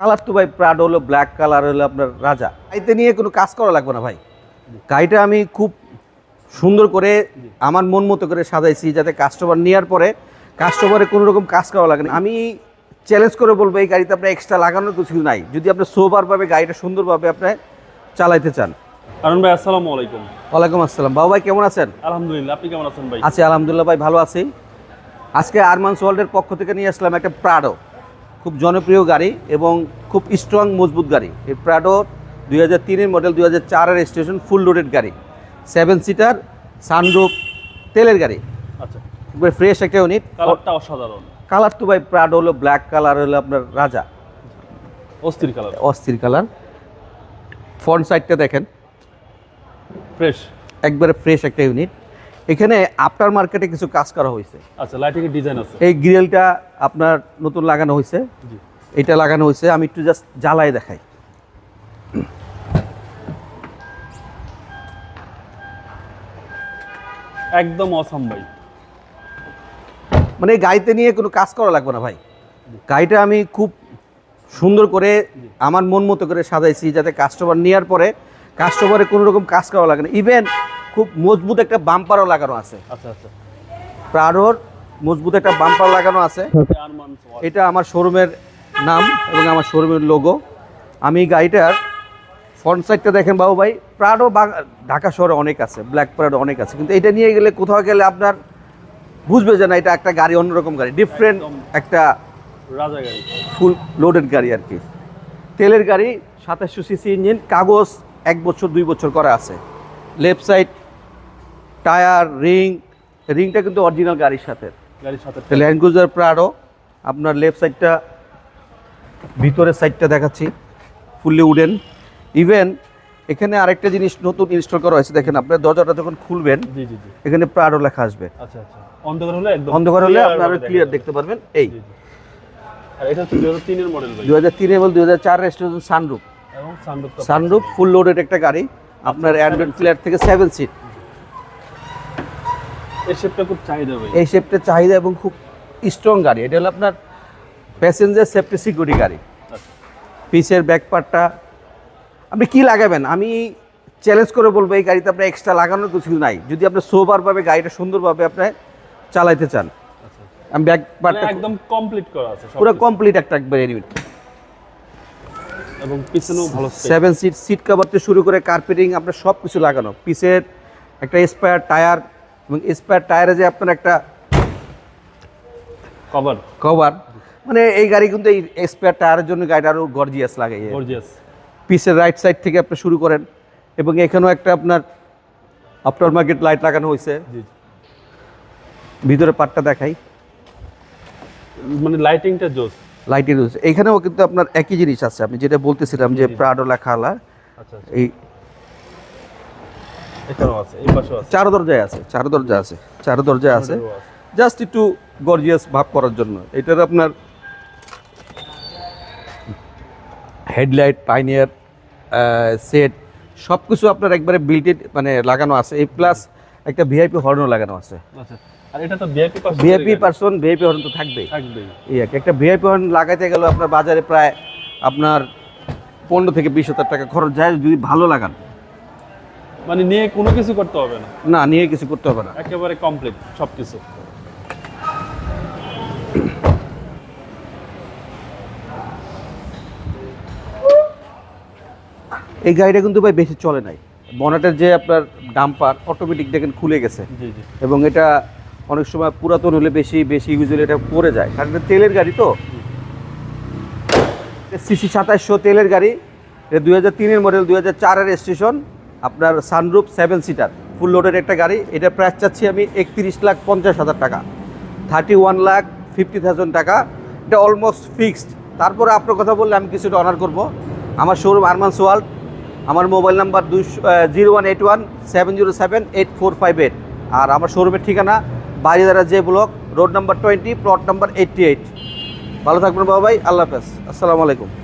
Colour তো ভাই প্রাড হলো ব্ল্যাক কালার হলো আপনার রাজা। এতে নিয়ে কোনো কাজ করা লাগবে না ভাই। গাড়িটা আমি খুব সুন্দর করে আমার মন মতো করে সাজাইছি যাতে কাস্টমার নেওয়ার পরে কাস্টমারে কোনো রকম কাজ করা লাগে না। আমি চ্যালেঞ্জ করে বলব এই গাড়িতে আপনার এক্সট্রা লাগানোর কিছু নাই। যদি আপনি সোবারভাবে গাড়িটা সুন্দরভাবে আপনি চালাইতে চান। আরুন ভাই আসসালামু আলাইকুম। ওয়ালাইকুম আসসালাম। বাবু ভাই কেমন আছেন? আলহামদুলিল্লাহ আপনি কেমন আছেন ভাই? আছি আলহামদুলিল্লাহ ভাই ভালো আছি। আজকে আরমান ওয়ার্ল্ডের পক্ষ থেকে নিয়ে আসলাম একটা প্রাডো খুব জনপ্রিয় গাড়ি এবং খুব স্ট্রং মজবুত গাড়ি। এই প্রাডো দুই হাজার তিনের মডেল দুই হাজার চারের স্টেশন ফুল লোডেড গাড়ি। সেভেন সিটার সানরুফ তেলের গাড়ি। আচ্ছা। একবার ফ্রেশ একটা ইউনিট কালারটা অসাধারণ। কালার তো ভাই প্রাডো হলো ব্ল্যাক কালার হলো আপনার রাজা। অস্থির কালার। অস্থির কালার। ফ্রন্ট সাইডটা দেখেন। ফ্রেশ একবারে ফ্রেশ একটা ইউনিট এখানে আফটার মার্কেটে কিছু কাজ করা হয়েছে। আচ্ছা লাইটিং এর ডিজাইন আছে। এই গ্রিলটা আপনার নতুন লাগানো হয়েছে। জি। এটা লাগানো হয়েছে আমি একটু জাস্ট জ্বালাই দেখাই। একদম অসাম ভাই। মানে গাড়িতে নিয়ে কোনো কাজ করা লাগবে না ভাই। গাড়িটা আমি খুব সুন্দর করে আমার মন মতো করে সাজাইছি যাতে কাস্টমার নেওয়ার পরে কাস্টমারের কোনো রকম কাজ করা লাগে না। ইভেন খুব মজবুত একটা বাম্পারও লাগানো আছে। আচ্ছা আচ্ছা। প্রাডোর মজবুত একটা বাম্পার লাগানো আছে। এটা আমার শোরুমের নাম এবং আমার শোরুমের লোগো। আমি গাড়িটার ফ্রন্ট সাইডটা দেখেন বাবু ভাই প্রাডো বাং- ঢাকা শহরে অনেক আছে ব্ল্যাক প্রাডো অনেক আছে। কিন্তু এটা নিয়ে গেলে কোথাও গেলে আপনার বুঝবে যে না এটা একটা গাড়ি অন্যরকম গাড়ি ডিফারেন্ট একটা রাজা গাড়ি। ফুল লোডেড গাড়ি আর কি। তেলের গাড়ি সাতাশশো সিসি ইঞ্জিন কাগজ এক বছর দুই বছর করা আছে। লেফট সাইড টায়ার রিং রিংটা কিন্তু অরিজিনাল গাড়ির সাথে। গাড়ির সাথে। ল্যান্ড ক্রুজার প্রাডো আপনার লেফট সাইডটা ভিতরের সাইডটা দেখাচ্ছি ফুললি উডেন ইভেন এখানে আরেকটা জিনিস নতুন ইনস্টল করা হয়েছে দেখেন আপনার দরজাটা যখন খুলবেন এখানে প্রাডো লেখা আসবে। আচ্ছা আচ্ছা। অন্ধকার হলে একদম অন্ধকার হলে আপনারা ক্লিয়ার দেখতে পারবেন এই। দু হাজার তিন এবং দু হাজার চার রেস্টুরেন্ট সানরুফ ফুল লোডেড একটা গাড়ি আপনার অ্যান্ড্রয়েড প্লেয়ার থেকে সেভেন সিট এর শেপটা খুব চাহিদা এই শেপটার চাহিদা এবং খুব স্ট্রং গাড়ি। এটা হলো আপনার প্যাসেঞ্জার সেফটি সিকিউরিটি গাড়ি। আচ্ছা। পিসের ব্যাক পার্টটা আপনি কি লাগাবেন? আমি চ্যালেঞ্জ করে বলব এই গাড়িতে আপনার এক্সট্রা লাগানোর কিছু নাই। যদি আপনি সোবারভাবে গাড়িটা সুন্দরভাবে আপনি চালাইতে চান। আচ্ছা। আমি ব্যাক মানে একদম কমপ্লিট করা আছে পুরো কমপ্লিট একটা একবার ইউনিট এবং পিছনেও ভালো সেভেন সিট সিট কভার থেকে শুরু করে কার্পেটিং আপনার সব কিছু লাগানো। পিসের একটা স্পায়ার টায়ার এবং স্পায়ার টায়ারে যে আপনার একটা কভার কভার মানে এই গাড়ি কিন্তু এই স্পেয়ার টায়ারের জন্য গাড়িটা আরও গর্জিয়াস লাগে। গর্জিয়াস পিসের রাইট সাইড থেকে আপনি শুরু করেন এবং এখানেও একটা আপনার আফটার মার্কেট লাইট লাগানো হয়েছে। ভিতরে পার্টটা দেখাই। মানে লাইটিংটা জোস। লাইটের রয়েছে এখানেও কিন্তু আপনার একই জিনিস আছে আমি যেটা বলতেছিলাম যে। প্রাডো লেখা আলা। আচ্ছা আচ্ছা। এই এখানেও আছে এই পাশেও আছে চার দরজায় আছে চার দরজা আছে চার দরজায় আছে। জাস্ট একটু গর্জিয়াস ভাব করার জন্য। এটার আপনার হেডলাইট পাইনিয়ার সেট সব কিছু আপনার একবারে বিল্টেড মানে লাগানো আছে। এই প্লাস একটা ভিআইপি হর্নও লাগানো আছে। আচ্ছা আর এটা তো VIP VIP person VIP horn তো থাকবেই। এই। একটা ভিআইপি হর্ন লাগাইতে গেলে আপনার বাজারে প্রায় আপনার পনেরো থেকে বিশ হাজার টাকা খরচ। যায় যদি ভালো লাগান মানে নিয়ে কোনো কিছু করতে হবে না। না নিয়ে কিছু করতে হবে না। একেবারে কমপ্লিট সব কিছু এই গাড়িটা কিন্তু ভাই বেশি চলে নাই। বনাটের যে আপনার ডাম্পার অটোমেটিক দেখেন খুলে গেছে। জি জি। এবং এটা অনেক সময় পুরাতন হলে বেশি বেশি ইউজুয়ালি এটা পড়ে যায়। কারণ এটা তেলের গাড়ি তো। সিসি সাতাশশো তেলের গাড়ি। এটা দুই হাজার তিনের মডেল দুই হাজার চারের স্টেশন আপনার সানরুফ সেভেন সিটার ফুল লোডের একটা গাড়ি। এটা প্রাইস চাচ্ছি আমি একত্রিশ লাখ পঞ্চাশ হাজার টাকা। Thirty one lakh fifty thousand টাকা। এটা অলমোস্ট ফিক্সড তারপরে আপনার কথা বললে আমি কিছুটা অনার করব। আমার শোরুম আরমান সোয়াল্ড আমার মোবাইল নাম্বার দুশো zero one eight one seven zero seven eight four five eight আর আমার শোরুমের ঠিকানা Baridhara J block road number twenty plot number eighty eight ভালো থাকবেন বাবা ভাই, আল্লাহ হাফেজ। আসসালামু আলাইকুম।